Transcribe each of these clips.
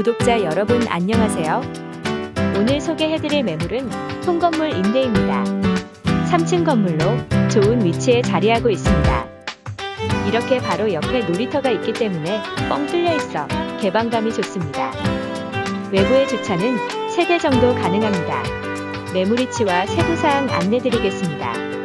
구독자 여러분 안녕하세요. 오늘 소개해드릴 매물은 통건물 임대입니다. 3층 건물로 좋은 위치에 자리하고 있습니다. 이렇게 바로 옆에 놀이터가 있기 때문에 뻥 뚫려 있어 개방감이 좋습니다. 외부의 주차는 3대 정도 가능합니다. 매물 위치와 세부사항 안내드리겠습니다.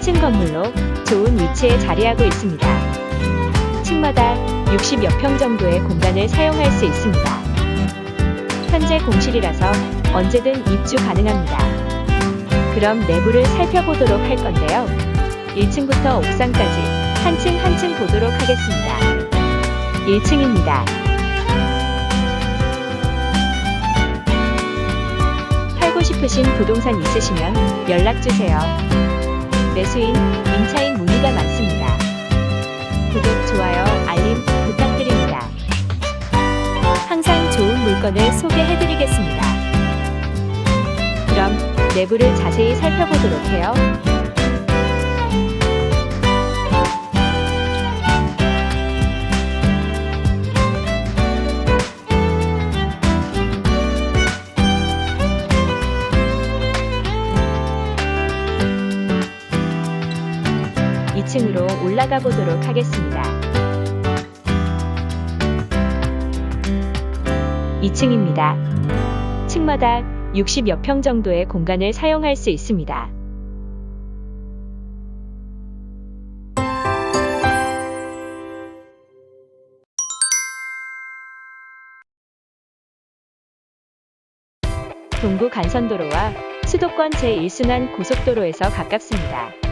삼층 건물로 좋은 위치에 자리하고 있습니다. 층마다 60여 평 정도의 공간을 사용할 수 있습니다. 현재 공실이라서 언제든 입주 가능합니다. 그럼 내부를 살펴보도록 할 건데요. 1층부터 옥상까지 한 층 한 층 보도록 하겠습니다. 1층입니다. 팔고 싶으신 부동산 있으시면 연락주세요. 매수인, 임차인 문의가 많습니다. 구독, 좋아요, 알림 부탁드립니다. 항상 좋은 물건을 소개해드리겠습니다. 그럼 내부를 자세히 살펴보도록 해요. 이층으로 올라가 보도록 하겠습니다. 2층입니다. 층마다 60여 평 정도의 공간을 사용할 수 있습니다. 동부 간선도로와 수도권 제1순환 고속도로에서 가깝습니다.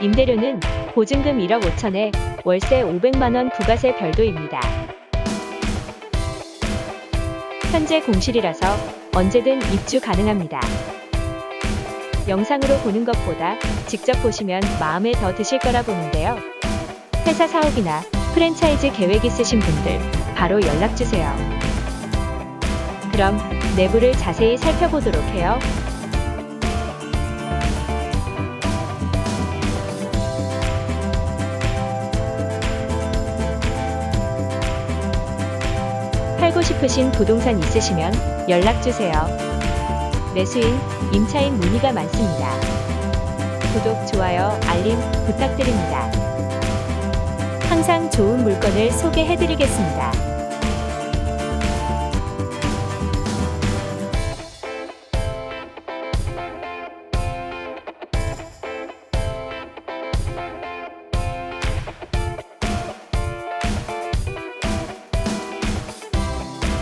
임대료는 보증금 1억 5천에 월세 500만원 부가세 별도입니다. 현재 공실이라서 언제든 입주 가능합니다. 영상으로 보는 것보다 직접 보시면 마음에 더 드실 거라 보는데요. 회사 사옥이나 프랜차이즈 계획 있으신 분들 바로 연락주세요. 그럼 내부를 자세히 살펴보도록 해요. 팔고 싶으신 부동산 있으시면 연락주세요. 매수인, 임차인 문의가 많습니다. 구독, 좋아요, 알림 부탁드립니다. 항상 좋은 물건을 소개해드리겠습니다.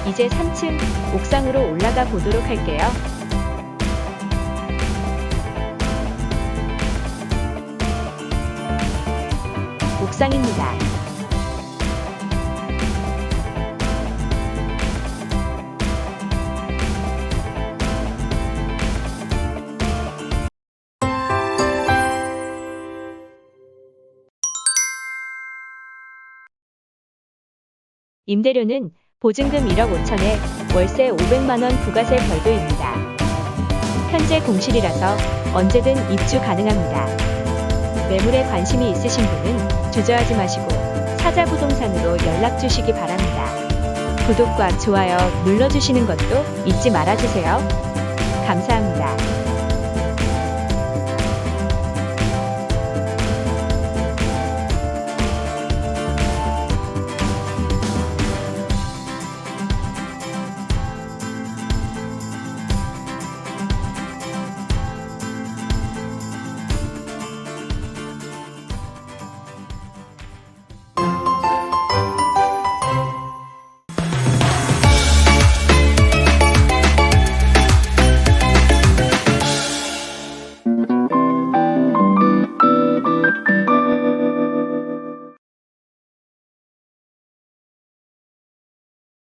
이제 3층 옥상으로 올라가 보도록 할게요. 옥상입니다. 임대료는 보증금 1억 5천에 월세 500만원 부가세 별도입니다. 현재 공실이라서 언제든 입주 가능합니다. 매물에 관심이 있으신 분은 주저하지 마시고 사자부동산으로 연락 주시기 바랍니다. 구독과 좋아요 눌러주시는 것도 잊지 말아주세요. 감사합니다.